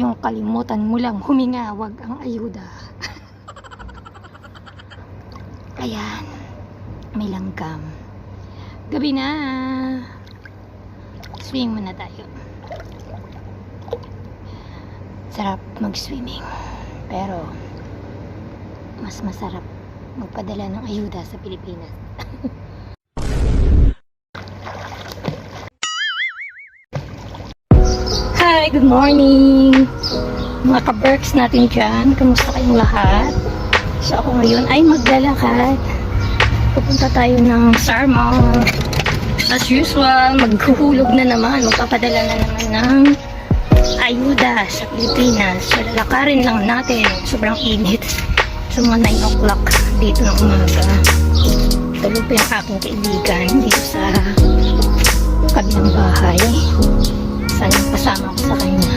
Yung kalimutan mo lang huminga, wag ang ayuda. Ayan. May langgam. Gabi na. Swim muna tayo. Sarap mag-swimming. Pero, mas masarap magpadala ng ayuda sa Pilipinas. Hi, good morning! Mga ka-berks natin dyan, kamusta kayong lahat? So ako ngayon ay maglalakad. Pupunta tayo ng Sarmang. As usual, maghuhulog na naman, magpapadala na naman ng ayuda sa Pilipinas. So lalakarin lang natin, sobrang init. So mga 9 o'clock dito ng umaga. Tulog pa yung aking kaibigan dito sa kabilang bahay. Sana kasama ko sa kanya.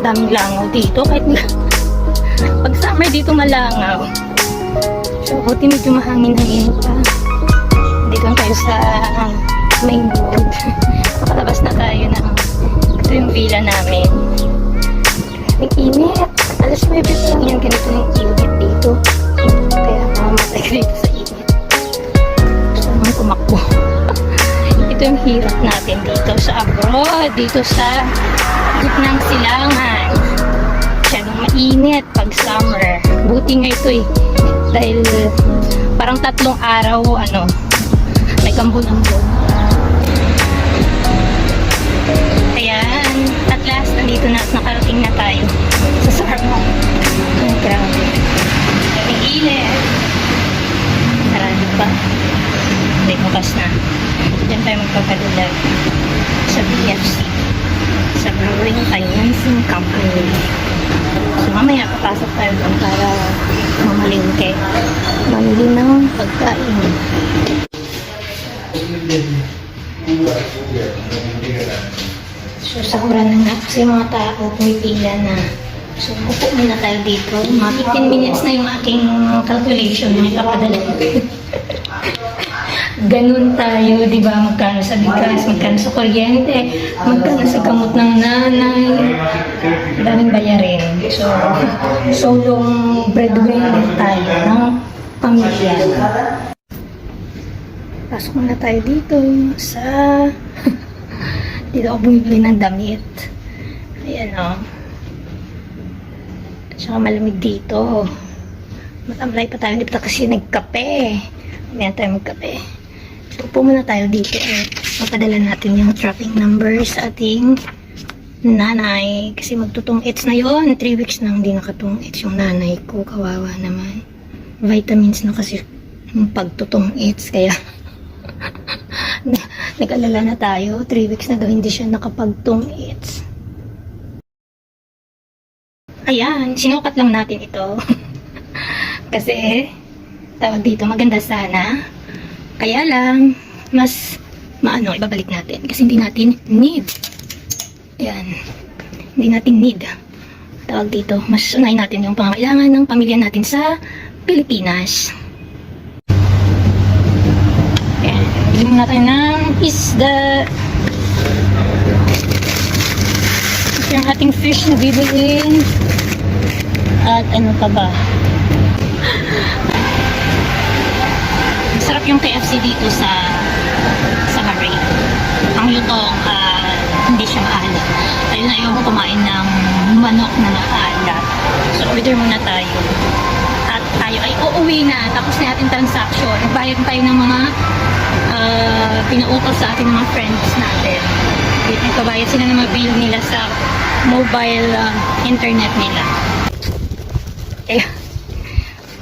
Daming langaw dito. Kahit pag summer dito malangaw. So, buti medyo mahangin-hangin pa. Dito lang tayo sa um, main road. Pakalabas na tayo ng ito yung villa namin. Ang init. Alas 9 pa lang yan. Ganito yung init dito. Kaya mamamatay ka dito sa naman kumakbo. Ito yung hirap natin dito sa abroad. Dito sa gitnang silangan. Masyadong mainit pag summer. Buti nga ito eh. Dahil parang tatlong araw, ano, may kambun-ambon. Ayan, at last, nandito na, nakarating na tayo sa Sarmong. Ay, grabe. Ang init. Sarado pa. Hindi, bukas na. Diyan tayo magpapadulag sa BFC sa Brewing Financing Company. So mamaya papasok tayo doon para mamalingke. Mamili ng pagkain. So sahuran na nga kasi mga tao pumipila na. So upo muna tayo dito. Mga 15 minutes na yung aking calculation na ipapadala. Ganun tayo, di ba? Magkano sa bigas, magkano sa kuryente, magkano sa gamot ng nanay. Daming bayarin. So, solong breadwinner tayo ng pamilya. Pasok muna tayo dito sa... dito ako bumibili ng damit. Ayan o. Oh. Tsaka malamig dito. Matamlay pa tayo. Hindi pa kasi nagkape. Ayan tayo magkape. Upo muna tayo dito at mapadala natin yung tracking number sa ating nanay. Kasi magtutong its na yon 3 weeks na hindi nakatong its yung nanay ko. Kawawa naman. Vitamins na kasi yung pagtutong its. Kaya nag-alala na tayo. 3 weeks na daw hindi siya nakapagtong its. Ayan, sinukat lang natin ito. kasi tawag dito, maganda sana. Kaya lang, mas maano, ibabalik natin. Kasi hindi natin need. Ayan. Hindi natin need. Tawag dito, mas unahin natin yung pangangailangan ng pamilya natin sa Pilipinas. Ayan. Bili ng isda. Ito yung ating fish na bibilin. At ano pa ba? Masarap yung KFC dito sa sa Bahrain. Ang lutong ah, hindi siya maalat. Ayun na ko kumain ng manok na maalat. So order muna tayo. At tayo ay uuwi na. Tapos na ating transaction. Nagbayad tayo ng mga uh, pinautos sa ating mga friends natin. Dito nagkabayad sila ng mga bill nila sa mobile ah, internet nila. Kaya,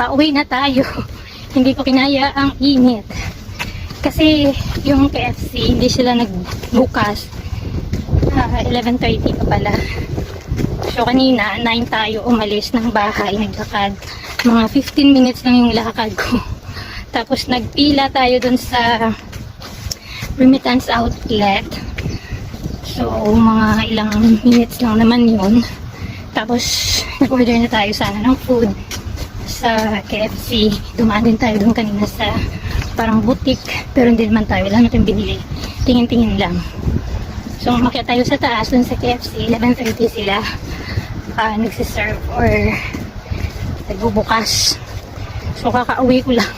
pauwi na tayo. hindi ko kinaya ang init. Kasi yung KFC, hindi sila nagbukas. Ah, 11.30 pa pala. So kanina, 9 tayo umalis ng bahay, naglakad. Mga 15 minutes lang yung lakad ko. Tapos nagpila tayo dun sa remittance outlet. So mga ilang minutes lang naman yun. Tapos nag-order na tayo sana ng food sa KFC. Dumaan din tayo doon kanina sa parang boutique. Pero hindi naman tayo. Wala natin binili. tingin-tingin lang. So, umakyat tayo sa taas dun sa KFC. 11.30 sila uh, nagsiserve or nagbubukas. So, kakauwi ko lang.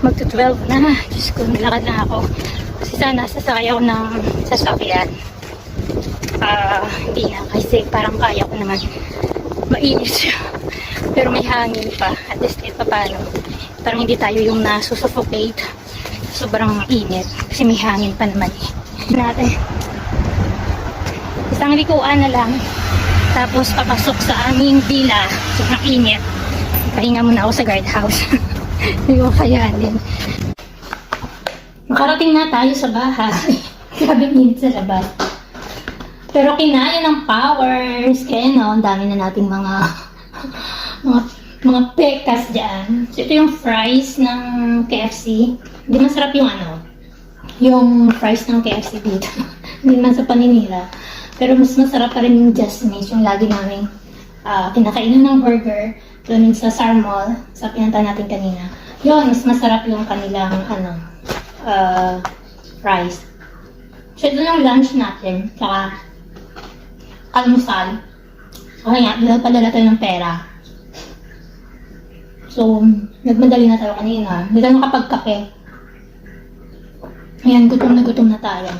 Magto-12 na. Diyos ko, nilakad na ako. Kasi sana sasakay ako ng sasakyan. Ah, hindi na. Kasi parang kaya ko naman mainit siya. Pero may hangin pa. At least kahit pa paano. Parang hindi tayo yung nasusuffocate. Sobrang init. Kasi may hangin pa naman eh. Natin. Isang likuan na lang. Tapos papasok sa aming villa. Sobrang init. Pahinga muna ako sa guardhouse. Hindi ko kayanin. Makarating na tayo sa bahay. Grabe init sa labas. Pero kinaya ng powers. Kaya no, ang dami na nating mga mga mga pekas dyan. So, ito yung fries ng KFC. Hindi masarap yung ano, yung fries ng KFC dito. Hindi naman sa paninira. Pero mas masarap pa rin yung Jasmine's, yung lagi namin ah, kinakainan ng burger doon sa Sarmol, sa pinunta natin kanina. Yun, mas masarap yung kanilang ano, ah, fries. So, ito yung lunch natin, tsaka almusal. Nga, dahil padala tayo ng pera. So, nagmadali na tayo kanina. Hindi tayo nakapagkape. Ayan, gutom na gutom na tayo.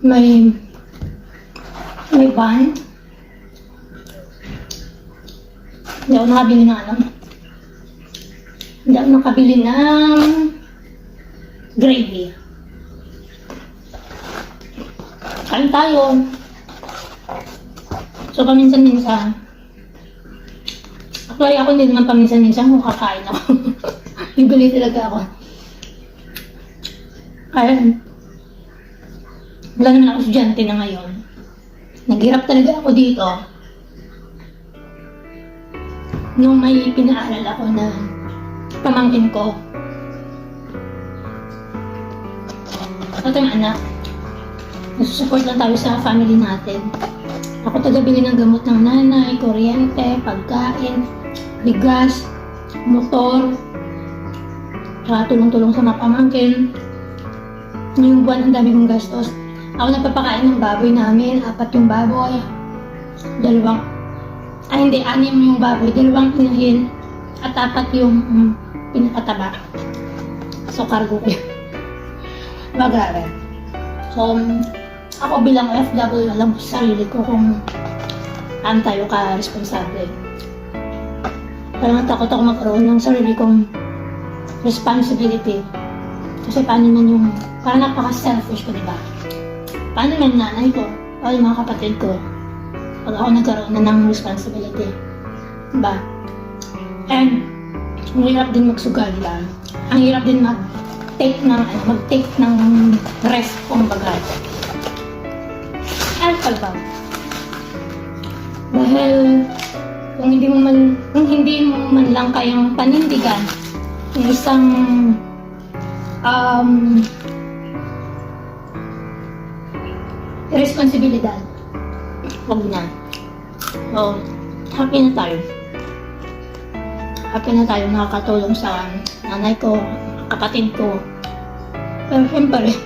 May may bun. Hindi ako nakabili ng ano. Hindi ako nakabili ng gravy. Kain tayo. So, paminsan-minsan. Actually, ako hindi naman paminsan-minsan kung kakain ako. Usually talaga ako. Kaya, wala naman ako estudyante na ngayon. Naghirap talaga ako dito. Nung may pinaaral ako na pamangkin ko. Ito yung anak. Nasusupport lang tayo sa family natin. Ako taga-bili ng gamot ng nanay, kuryente, pagkain, bigas, motor, saka tulong-tulong sa mga pamangkin. Yung buwan, ang dami kong gastos. Ako nagpapakain ng baboy namin, apat yung baboy, dalawang, ay hindi, anim yung baboy, dalawang inahin, at apat yung mm, pinakataba. So, cargo ko yun. Magara. So, um, ako bilang FW, alam ko sa sarili ko kung ano tayo ka-responsable. Parang takot ako magkaroon ng sarili kong responsibility. Kasi paano man yung, parang napaka-selfish ko, di ba? Paano man nanay ko, o yung mga kapatid ko, pag ako nagkaroon na ng responsibility. Diba? And, ang hirap din magsugal, diba? Ang hirap din mag-take ng, ano, mag-take ng rest, kumbaga. Alpha ba? Dahil, kung hindi mo man, kung hindi mo man lang kayang panindigan, yung isang um, responsibilidad. Huwag na. So, happy na tayo. Happy na tayo nakakatulong sa nanay ko, kapatid ko. Pero syempre,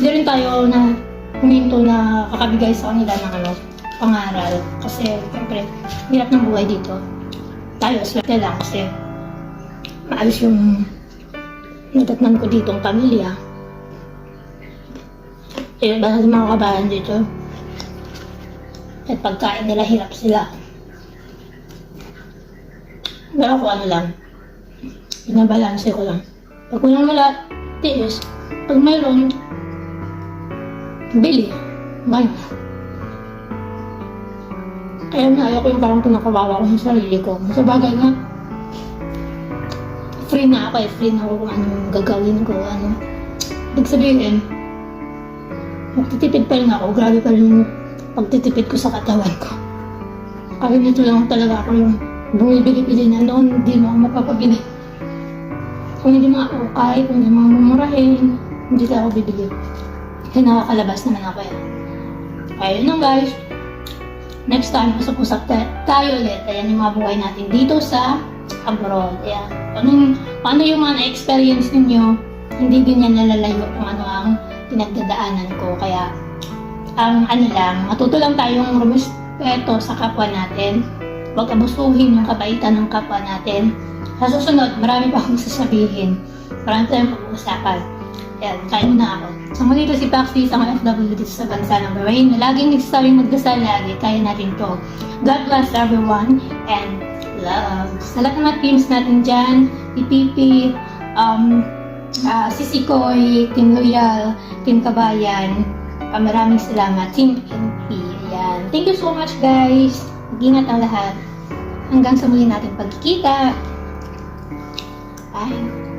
hindi rin tayo na huminto na kakabigay sa kanila ng ano, pangaral. Kasi, syempre, hirap ng buhay dito. Tayo, swerte lang kasi maayos yung natatnan ko ditong pamilya. Eh, basta sa mga kabahan dito, at pagkain nila, hirap sila. Pero ako ano lang, binabalanse ko lang. Pag walang wala, tiis. Pag mayroon, bili. Ngayon. Kaya nga, ayoko yung parang pinakawawa ko sa sarili ko. Sa bagay nga, free na ako eh. Free na ako kung anong gagawin ko. Ano. Ibig sabihin, magtitipid pa rin ako. Grabe pa rin pagtitipid ko sa katawan ko. Kaya nito lang talaga ako yung bumibili-bili na noon, hindi mo ako mapapabili. Kung hindi mga ukay, kung hindi mga mumurahin, hindi ka ako bibili. Kaya nakakalabas naman ako eh. Ayun lang guys. Next time, usap-usap ta- tayo ulit. Ayan yung mga buhay natin dito sa abroad. Ayan. Paano, paano yung mga na-experience ninyo, hindi ganyan nalalayo kung ano ang pinagdadaanan ko. Kaya, ang ano lang, matuto lang tayong rumispeto sa kapwa natin. Huwag abusuhin yung kabaitan ng kapwa natin. Sa susunod, marami pa akong sasabihin. Marami tayong pag-uusapan. Ayan, kain na ako. So muli si Paxi, isang FW dito sa bansa ng Bahrain na laging nagsasabing magdasal lagi. Kaya natin to. God bless everyone and love. Sa lahat ng teams natin dyan, Ipipi, um, ah, Sisi Koy, Team Loyal, Team Kabayan, ah, maraming salamat. Team MP. Ayan. Thank you so much guys. Mag-ingat ang lahat. Hanggang sa muli natin pagkikita. Bye.